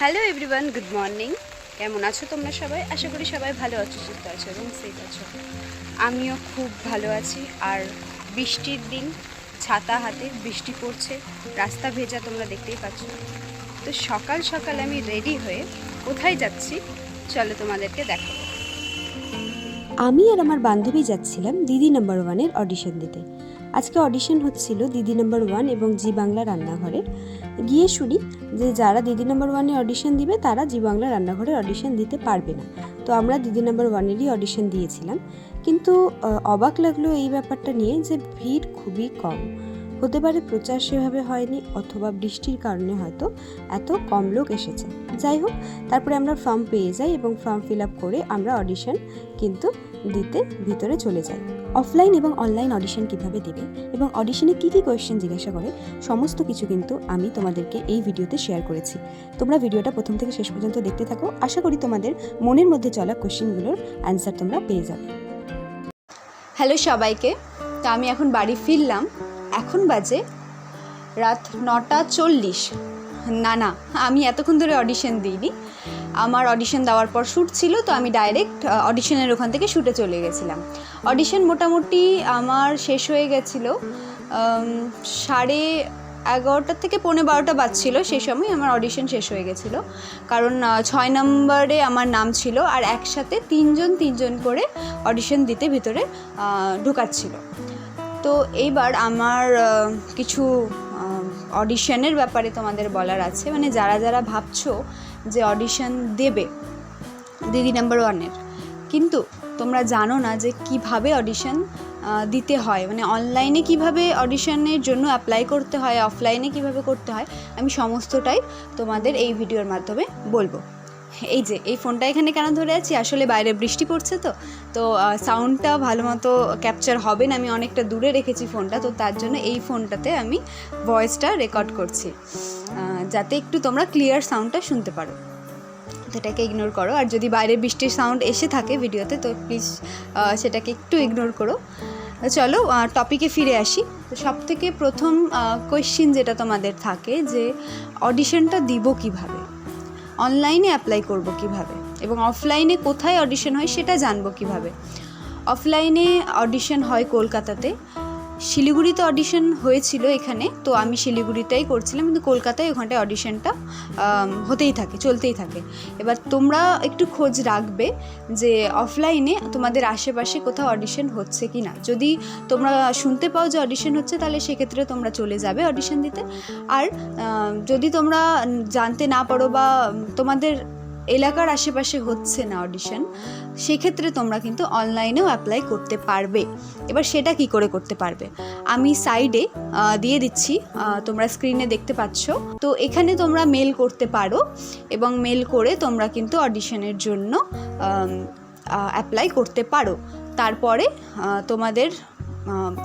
Hello everyone good morning কেমন আছো তোমরা সবাই? আশা করি সবাই ভালো আছো, সুস্থ আছো এবং সেফ আছো। আমিও খুব ভালো আছি। আর বৃষ্টির দিন, ছাতা হাতে বৃষ্টি পড়ছে, রাস্তা ভেজা তোমরা দেখতেই পাচ্ছ। তো সকাল সকাল আমি রেডি হয়ে কোথায় যাচ্ছি? চলো তোমাদেরকে দেখো আমি আর আমার বান্ধবী যাচ্ছিলাম দিদি নাম্বার ওয়ানের অডিশন দিতে। আজকে অডিশন হচ্ছিল দিদি নাম্বার ওয়ান এবং জি বাংলা রান্নাঘরের গিয়ে শুনি যে যারা দিদি নাম্বার ওয়ানে অডিশন দিবে, তারা জি বাংলা রান্নাঘরে অডিশন দিতে পারবে না। তো আমরা দিদি নাম্বার ওয়ানেরই অডিশন দিয়েছিলাম। কিন্তু অবাক লাগল এই ব্যাপারটা নিয়ে যে ভিড় খুবই কম। হতে পারে প্রচার সেভাবে হয়নি অথবা বৃষ্টির কারণে হয়তো এত কম লোক এসেছে। যাই হোক, তারপরে আমরা ফর্ম পেয়ে যাই এবং ফর্ম ফিল আপ করে আমরা অডিশন কিন্তু দিতে ভিতরে চলে যাই। অফলাইন এবং অনলাইন অডিশন কীভাবে দেবে এবং অডিশনে কী কী কোয়েশ্চেন জিজ্ঞাসা করে, সমস্ত কিছু কিন্তু আমি তোমাদেরকে এই ভিডিওতে শেয়ার করেছি। তোমরা ভিডিওটা প্রথম থেকে শেষ পর্যন্ত দেখতে থাকো। আশা করি তোমাদের মনের মধ্যে চলা কোয়েশ্চেনগুলোর অ্যান্সার তোমরা পেয়ে যাবে। হ্যালো সবাইকে। তো আমি এখন বাড়ি ফিরলাম। এখন বাজে রাত নটা চল্লিশ। না না, আমি এতক্ষণ ধরে অডিশন দিইনি। আমার অডিশন দেওয়ার পর শ্যুট ছিল, তো আমি ডাইরেক্ট অডিশনের ওখান থেকে শ্যুটে চলে গেছিলাম। অডিশন মোটামুটি আমার শেষ হয়ে গেছিল সাড়ে এগারোটা থেকে পৌনে বারোটা বাজছিল সেই সময় আমার অডিশন শেষ হয়ে গেছিল। কারণ ছয় নম্বরে আমার নাম ছিল আর একসাথে তিনজন তিনজন করে অডিশন দিতে ভিতরে ঢুকাচ্ছিল। তো এইবার আমার কিছু অডিশনের ব্যাপারে তোমাদের বলার আছে? মানে যারা যারা ভাবছ যে অডিশন দেবে দিদি নাম্বার ওয়ানের কিন্তু তোমরা জানো না যে কীভাবে অডিশন দিতে হয়। মানে অনলাইনে কীভাবে অডিশনের জন্য অ্যাপ্লাই করতে হয় অফলাইনে কীভাবে করতে হয়, আমি সমস্তটাই তোমাদের এই ভিডিওর মাধ্যমে বলব। এই যে, এই ফোনটা এখানে কেন ধরে আছি? আসলে বাইরে বৃষ্টি পড়ছে তো। তো সাউন্ডটা ভালো মতো ক্যাপচার হবে না। আমি অনেকটা দূরে রেখেছি ফোনটা, তো তার জন্য এই ফোনটাতে আমি ভয়েসটা রেকর্ড করছি। যাতে একটু তোমরা ক্লিয়ার সাউন্ডটা শুনতে পারো। তো এটাকে ইগনোর করো। আর যদি বাইরে বৃষ্টির সাউন্ড এসে থাকে ভিডিওতে তো প্লিজ সেটাকে একটু ইগনোর করো। চলো টপিকে ফিরে আসি। তো সব থেকে প্রথম কোয়েশ্চিন যেটা তোমাদের থাকে যে অডিশনটা দিব কীভাবে? অনলাইনে অ্যাপ্লাই করব কীভাবে? এবং অফলাইনে কোথায় অডিশন হয় সেটা জানব কীভাবে? অফলাইনে অডিশন হয় কলকাতাতে। শিলিগুড়িতে অডিশন হয়েছিল এখানে, তো আমি শিলিগুড়িতেই করছিলাম, কিন্তু কলকাতায় ওখানটায় অডিশনটা হতেই থাকে, চলতেই থাকে। এবার তোমরা একটু খোঁজ রাখবে যে অফলাইনে তোমাদের আশেপাশে কোথাও অডিশন হচ্ছে কি না যদি তোমরা শুনতে পাও যে অডিশন হচ্ছে, তাহলে সেক্ষেত্রে তোমরা চলে যাবে অডিশন দিতে। আর যদি তোমরা জানতে না পারো বা তোমাদের এলাকার আশেপাশে হচ্ছে না অডিশন সেক্ষেত্রে তোমরা কিন্তু অনলাইনেও অ্যাপ্লাই করতে পারবে। এবার সেটা কি করে করতে পারবে? আমি সাইডে দিয়ে দিচ্ছি। তোমরা স্ক্রিনে দেখতে পাচ্ছ। তো এখানে তোমরা মেল করতে পারো এবং মেল করে তোমরা কিন্তু অডিশনের জন্য অ্যাপ্লাই করতে পারো। তারপরে তোমাদের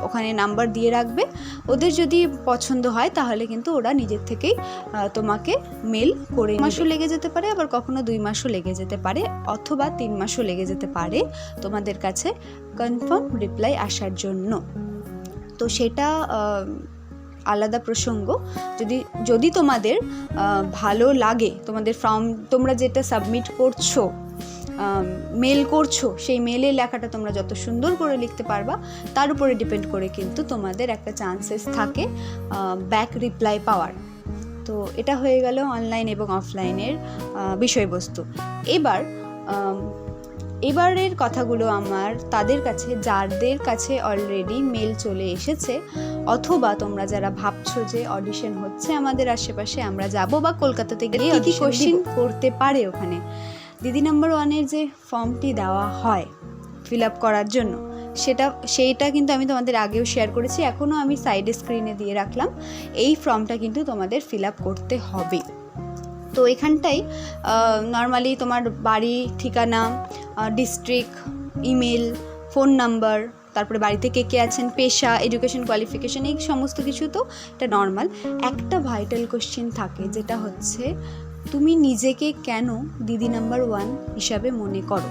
ওখানে নাম্বার দিয়ে রাখবে। ওদের যদি পছন্দ হয়, তাহলে কিন্তু ওরা নিজের থেকেই তোমাকে মেল করে মাসও লেগে যেতে পারে, আবার কখনো দুই মাসও লেগে যেতে পারে, অথবা তিন মাসও লেগে যেতে পারে। তোমাদের কাছে কনফার্ম রিপ্লাই আসার জন্য। তো সেটা আলাদা প্রসঙ্গ। যদি যদি তোমাদের ভালো লাগে, তোমাদের ফর্ম তোমরা যেটা সাবমিট করছ মেল করছ সেই মেলের লেখাটা তোমরা যত সুন্দর করে লিখতে পারবা তার উপরে ডিপেন্ড করে কিন্তু তোমাদের একটা চান্সেস থাকে ব্যাক রিপ্লাই পাওয়ার। তো এটা হয়ে গেল অনলাইন এবং অফলাইনের বিষয়বস্তু। এবার এবারের কথাগুলো আমার তাদের কাছে যাদের কাছে অলরেডি মেল চলে এসেছে অথবা তোমরা যারা ভাবছ যে অডিশন হচ্ছে আমাদের আশেপাশে আমরা যাব বা কলকাতাতে গিয়ে কি কোশ্চিন করতে পারে ওখানে। দিদি নাম্বার ওয়ানের যে ফর্মটি দেওয়া হয় ফিল আপ করার জন্য, সেটা, সেইটা কিন্তু আমি তোমাদের আগেও শেয়ার করেছি, এখনও আমি সাইডে স্ক্রিনে দিয়ে রাখলাম। এই ফর্মটা কিন্তু তোমাদের ফিল আপ করতে হবে। তো এখানটাই নর্মালি তোমার বাড়ি ঠিকানা ডিস্ট্রিক্ট ইমেল ফোন নাম্বার তারপরে বাড়িতে কে কে আছেন, পেশা এডুকেশন কোয়ালিফিকেশন এই সমস্ত কিছু তো এটা নর্মাল একটা ভাইটাল কোশ্চেন থাকে, যেটা হচ্ছে তুমি নিজেকে কেন দিদি নাম্বার ওয়ান হিসাবে মনে করো?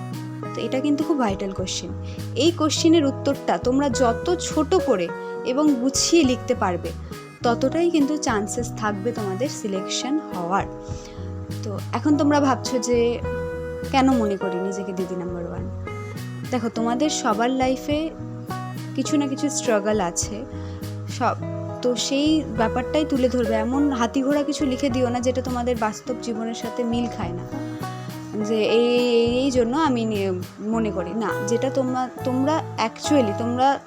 তো এটা কিন্তু খুব ভাইটাল কোশ্চেন এই কোশ্চেনের উত্তরটা তোমরা যত ছোট করে এবং গুছিয়ে লিখতে পারবে, ততটাই কিন্তু চান্সেস থাকবে তোমাদের সিলেকশন হওয়ার। তো এখন তোমরা ভাবছ যে কেন মনে করি নিজেকে দিদি নাম্বার ওয়ান? দেখো, তোমাদের সবার লাইফে কিছু না কিছু স্ট্রাগল আছে। সব তো সেই ব্যাপারটাই তুলে ধরবে। এমন হাতি ঘোড়া কিছু লিখে দিও না যেটা তোমাদের বাস্তব জীবনের সাথে মিল খায় না। যে এই, এই- জন্য আমি মনে করি। না, যেটা তোমরা তোমরা অ্যাকচুয়ালি তোমরা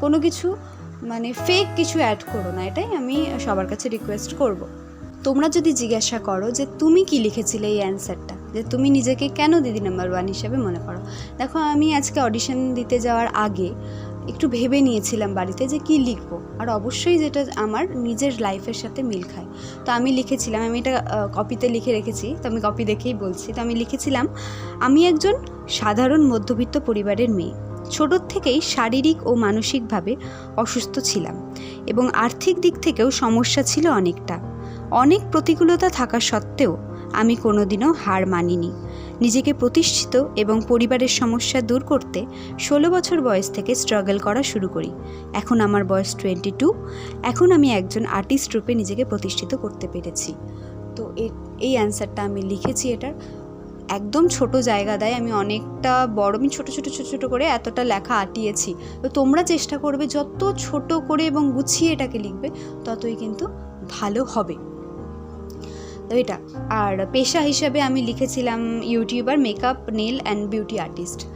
কোনো কিছু মানে ফেক কিছু অ্যাড করো না। এটাই আমি সবার কাছে রিকোয়েস্ট করব। তোমরা যদি জিজ্ঞাসা করো যে তুমি কি লিখেছিলে এই অ্যান্সারটা যে তুমি নিজেকে কেন দিদি নাম্বার ওয়ান হিসাবে মনে করো? দেখো, আমি আজকে অডিশন দিতে যাওয়ার আগে একটু ভেবে নিয়েছিলাম বাড়িতে যে কি লিখব। আর অবশ্যই যেটা আমার নিজের লাইফের সাথে মিল খায়। তো আমি লিখেছিলাম, আমি এটা কপিতে লিখে রেখেছি। তো আমি কপি দেখেই বলছি। তো আমি লিখেছিলাম, আমি একজন সাধারণ মধ্যবিত্ত পরিবারের মেয়ে। ছোটোর থেকেই শারীরিক ও মানসিকভাবে অসুস্থ ছিলাম এবং আর্থিক দিক থেকেও সমস্যা ছিল অনেকটা। অনেক প্রতিকূলতা থাকা সত্ত্বেও আমি কোনোদিনও হার মানিনি। নিজেকে প্রতিষ্ঠিত এবং পরিবারের সমস্যা দূর করতে ষোলো বছর বয়স থেকে স্ট্রাগল করা শুরু করি। এখন আমার বয়স টোয়েন্টি টু এখন আমি একজন আর্টিস্ট রূপে নিজেকে প্রতিষ্ঠিত করতে পেরেছি। তো এই অ্যান্সারটা আমি লিখেছি এটার। একদম ছোট জায়গা দেয় আমি অনেকটা বড়, আমি ছোটো ছোটো ছোটো ছোটো করে এতটা লেখা আটিয়েছি। তো তোমরা চেষ্টা করবে যত ছোট করে এবং গুছিয়ে এটাকে লিখবে, ততই কিন্তু ভালো হবে। তো এটা। আর পেশা হিসাবে আমি লিখেছিলাম YouTuber, makeup, nail and beauty artist.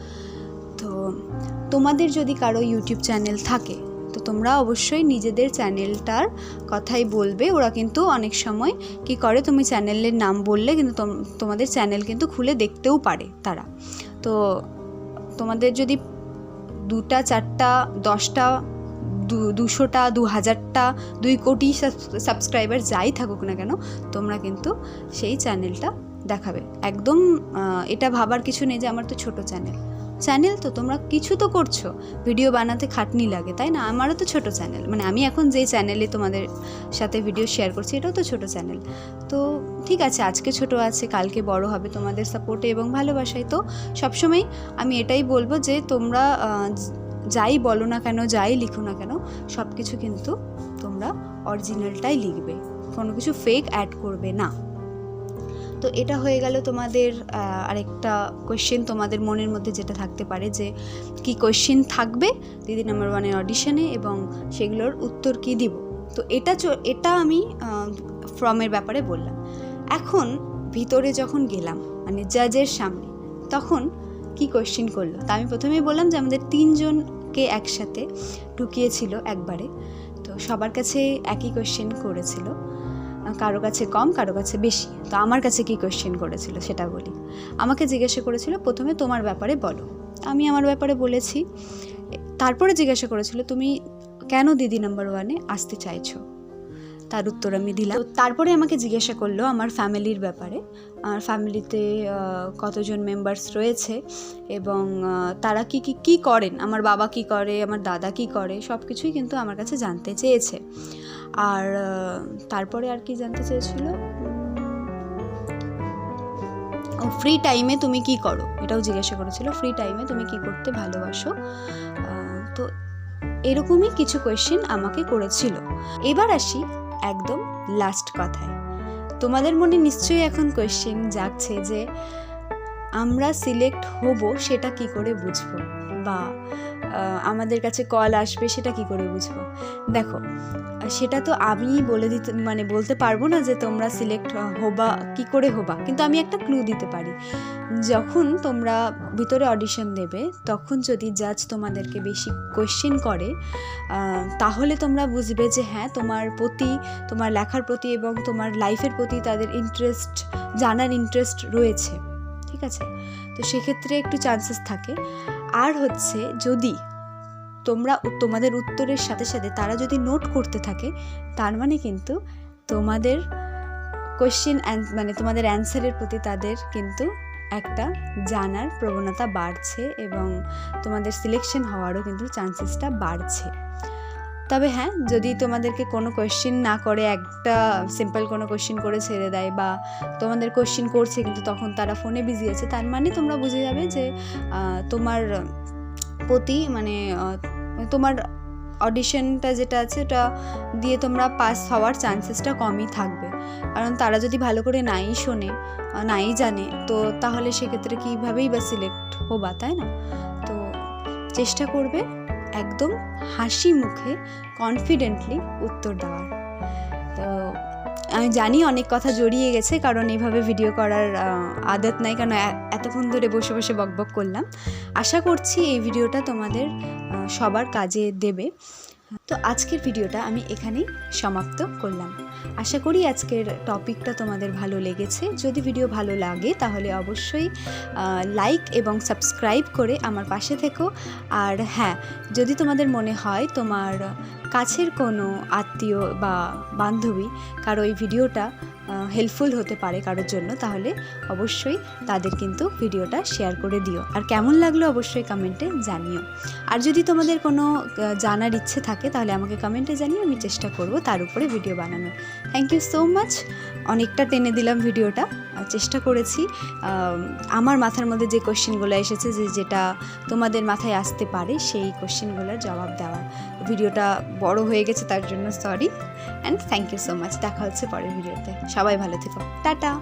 তো তোমাদের যদি কারও ইউটিউব চ্যানেল থাকে, তো তোমরা অবশ্যই নিজেদের চ্যানেলটার কথাই বলবে। ওরা কিন্তু অনেক সময় কি করে, তুমি চ্যানেলের নাম বললে কিন্তু তোম- তোমাদের চ্যানেল কিন্তু খুলে দেখতেও পারে তারা। তো তোমাদের যদি দুটা, চারটা, দশটা দু- দুশোটা দু হাজারটা দুই কোটি সাবস্ক্রাইবার যাই থাকুক না কেন, তোমরা কিন্তু সেই চ্যানেলটা দেখাবে। একদম এটা ভাবার কিছু নেই যে আমার তো ছোট চ্যানেল চ্যানেল তো তোমরা কিছু তো করছ ভিডিও বানাতে খাটনি লাগে, তাই না? আমারও তো ছোট চ্যানেল মানে আমি এখন যে চ্যানেলে তোমাদের সাথে ভিডিও শেয়ার করছি, এটাও তো ছোট চ্যানেল তো ঠিক আছে, আজকে ছোট আছে, কালকে বড় হবে তোমাদের সাপোর্টে এবং ভালোবাসায়। তো সবসময় আমি এটাই বলব যে তোমরা যাই বলো না কেন, যাই লিখো না কেন সব কিছু কিন্তু তোমরা অরিজিনালটাই লিখবে। কোনো কিছু ফেক অ্যাড করবে না। তো এটা হয়ে গেল তোমাদের আরেকটা কোয়েশ্চেন তোমাদের মনের মধ্যে যেটা থাকতে পারে যে, কি কোয়েশ্চেন থাকবে দিদি নাম্বার ওয়ানের অডিশনে এবং সেগুলোর উত্তর কি দিব? তো এটা এটা আমি ফর্মের ব্যাপারে বললাম। এখন ভিতরে যখন গেলাম মানে জাজের সামনে, তখন কি কোয়েশ্চেন করল? তা আমি প্রথমেই বললাম যে আমাদের তিনজনকে একসাথে ঢুকিয়েছিল একবারে। তো সবার কাছে একই কোয়েশ্চেন করেছিল। কারও কাছে কম, কারও কাছে বেশি। তো আমার কাছে কি কোয়েশ্চেন করেছিল সেটা বলি। আমাকে জিজ্ঞাসা করেছিল, প্রথমে তোমার ব্যাপারে বলো। আমি আমার ব্যাপারে বলেছি। তারপরে জিজ্ঞাসা করেছিল, তুমি কেন দিদি নাম্বার ওয়ানে আসতে চাইছো? তার উত্তর আমি দিলাম। তারপরে আমাকে জিজ্ঞাসা করল আমার ফ্যামিলির ব্যাপারে। আমার ফ্যামিলিতে কতজন মেম্বার্স রয়েছে এবং তারা কি কি, কী করেন? আমার বাবা কি করে? আমার দাদা কি করে? সব কিছুই কিন্তু আমার কাছে জানতে চেয়েছে। আর তারপরে আর কি জানতে চেয়েছিল? ফ্রি টাইমে তুমি কি করো? এটাও জিজ্ঞাসা করেছিল ফ্রি টাইমে তুমি কি করতে ভালোবাসো? তো এরকমই কিছু কোয়েশ্চেন আমাকে করেছিল। এবার আসি একদম লাস্ট কথায়। তোমাদের মনে নিশ্চয়ই এখন কোয়েশ্চেন জাগছে যে আমরা সিলেক্ট হব সেটা কি করে বুঝব? বা আমাদের কাছে কল আসবে, সেটা কি করে বুঝব? দেখো, সেটা তো আমি বলে দিতে মানে বলতে পারব না যে তোমরা সিলেক্ট হবা, কি করে হবা। কিন্তু আমি একটা ক্লু দিতে পারি। যখন তোমরা ভিতরে অডিশন দেবে, তখন যদি জাজ তোমাদেরকে বেশি কোয়েশ্চেন করে তাহলে তোমরা বুঝবে যে হ্যাঁ তোমার প্রতি, তোমার লেখার প্রতি এবং তোমার লাইফের প্রতি তাদের ইন্টারেস্ট জানার ইন্টারেস্ট রয়েছে। ঠিক আছে? তো সেক্ষেত্রে একটু চান্সেস থাকে। আর হচ্ছে যদি তোমরা তোমাদের উত্তরের সাথে সাথে তারা যদি নোট করতে থাকে, তার মানে কিন্তু তোমাদের কোয়েশ্চেন মানে তোমাদের অ্যান্সারের প্রতি তাদের কিন্তু একটা জানার প্রবণতা বাড়ছে এবং তোমাদের সিলেকশন হওয়ারও কিন্তু চান্সেসটা বাড়ছে। তবে হ্যাঁ যদি তোমাদেরকে কোনো কোয়েশ্চেন না করে, একটা সিম্পল কোনো কোয়েশ্চেন করে ছেড়ে দেয় বা তোমাদের কোয়েশ্চেন করছে কিন্তু তখন তারা ফোনে বিজি আছে, তার মানে তোমরা বুঝে যাবে যে তোমার প্রতি মানে তোমার অডিশনটা যেটা আছে ওটা দিয়ে তোমরা পাস হওয়ার চান্সেসটা কমই থাকবে। কারণ তারা যদি ভালো করে নাই শোনে নাই জানে, তো তাহলে সেক্ষেত্রে কীভাবেই বা সিলেক্ট হবা, তাই না? তো চেষ্টা করবে একদম হাসি মুখে কনফিডেন্টলি উত্তর দেওয়ার। তো আমি জানি অনেক কথা জড়িয়ে গেছে, কারণ এভাবে ভিডিও করার আদত নাই কারণ এতক্ষণ ধরে বসে বসে বকবক করলাম। আশা করছি এই ভিডিওটা তোমাদের সবার কাজে দেবে। তো আজকের ভিডিওটা আমি এখানেই সমাপ্ত করলাম। আশা করি আজকের টপিকটা তোমাদের ভালো লেগেছে। যদি ভিডিও ভালো লাগে, তাহলে অবশ্যই লাইক এবং সাবস্ক্রাইব করে আমার পাশে থেকো। আর হ্যাঁ যদি তোমাদের মনে হয় তোমার কাছের কোনো আত্মীয় বা বান্ধবী কারও এই ভিডিওটা হেল্পফুল হতে পারে কারোর জন্য, তাহলে অবশ্যই তাদের কিন্তু ভিডিওটা শেয়ার করে দিও। আর কেমন লাগল অবশ্যই কমেন্টে জানিও। আর যদি তোমাদের কোনো জানার ইচ্ছে থাকে, তাহলে আমাকে কমেন্টে জানিয়ে আমি চেষ্টা করব তার উপরে ভিডিও বানানোর। থ্যাংক ইউ সো মাচ অনেকটা টেনে দিলাম ভিডিওটা চেষ্টা করেছি। আমার মাথার মধ্যে যে কোশ্চেনগুলো এসেছে, যে যেটা তোমাদের মাথায় আসতে পারে, সেই কোশ্চেনগুলোর জবাব দেওয়ার। ভিডিওটা বড় হয়ে গেছে তার জন্য sorry and thank you so much. দেখা হচ্ছে পরের ভিডিওতে। সবাই ভালো থেকো। টাটা।